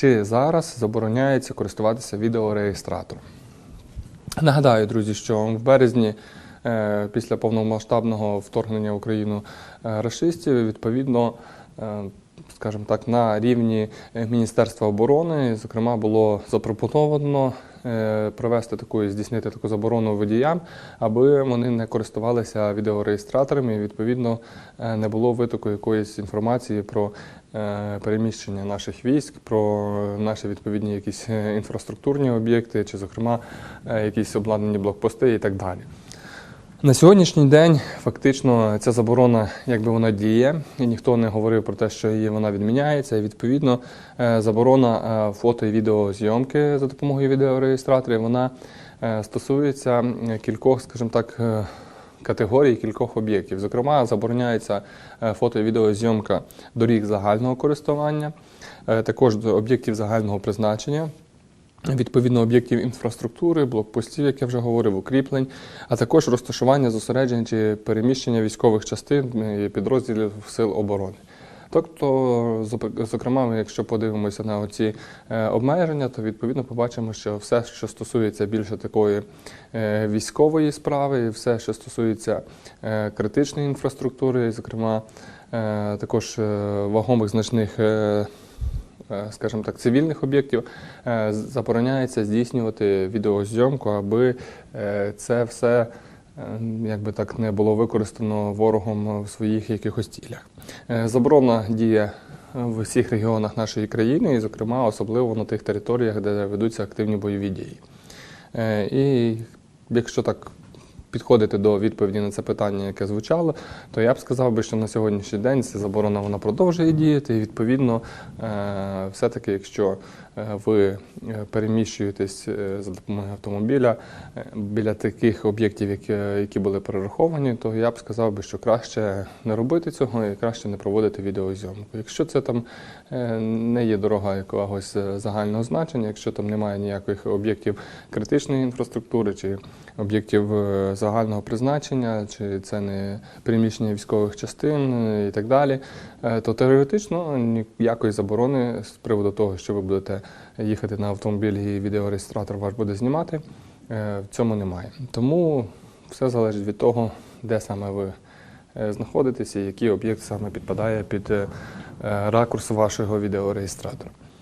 чи зараз забороняється користуватися відеореєстратором. Нагадаю, друзі, що в березні е, після повномасштабного вторгнення в Україну расистів, відповідно, е, скажімо так, на рівні е, Міністерства оборони, зокрема, було запропоновано е, провести таку здійснити таку заборону водіям, аби вони не користувалися відеореєстраторами, і відповідно е, не було витоку якоїсь інформації про переміщення наших військ, про наші відповідні якісь інфраструктурні об'єкти, чи, зокрема, якісь обладнані блокпости і так далі. На сьогоднішній день фактично ця заборона, якби вона діє, і ніхто не говорив про те, що її вона відміняється. І відповідно е, заборона е, фото і відеозйомки за допомогою відеореєстраторів, вона е, стосується кількох, скажімо так, категорій, кількох об'єктів. Зокрема, забороняється фото і відеозйомка доріг загального користування, також об'єктів загального призначення. Відповідно об'єктів інфраструктури, блокпостів, як я вже говорив, укріплень, а також розташування зосереджень чи переміщення військових частин і підрозділів сил оборони. Тобто, зокрема, якщо подивимося на оці е, обмеження, то відповідно побачимо, що все, що стосується більше такої е, військової справи, і все, що стосується е, критичної інфраструктури, зокрема, також вагомих значних. Е, скажімо так, цивільних об'єктів е, забороняється здійснювати відеозйомку, аби е, це все якби так не було використано ворогом в своїх якихось цілях. Заборона діє в усіх регіонах нашої країни, і, зокрема, особливо на тих територіях, де ведуться активні бойові дії. І якщо так підходити до відповіді на це питання, яке звучало, то я б сказав би, що на сьогоднішній день ця заборона вона продовжує діяти. І відповідно, е, все-таки, якщо е, ви е, переміщуєтесь за допомогою автомобіля біля таких об'єктів, які, були перераховані, то я б сказав би, що краще не робити цього і краще не проводити відеозйомку. Якщо це там не є дорога якогось загального значення, якщо там немає ніяких об'єктів критичної інфраструктури чи об'єктів загального призначення, чи це не приміщення військових частин е, і так далі, е, то теоретично ніякої заборони з приводу того, що ви будете їхати на автомобілі і відеореєстратор ваш буде знімати, е, в цьому немає. Тому все залежить від того, де саме ви знаходитеся, і який об'єкт саме підпадає під ракурс вашого відеореєстратора.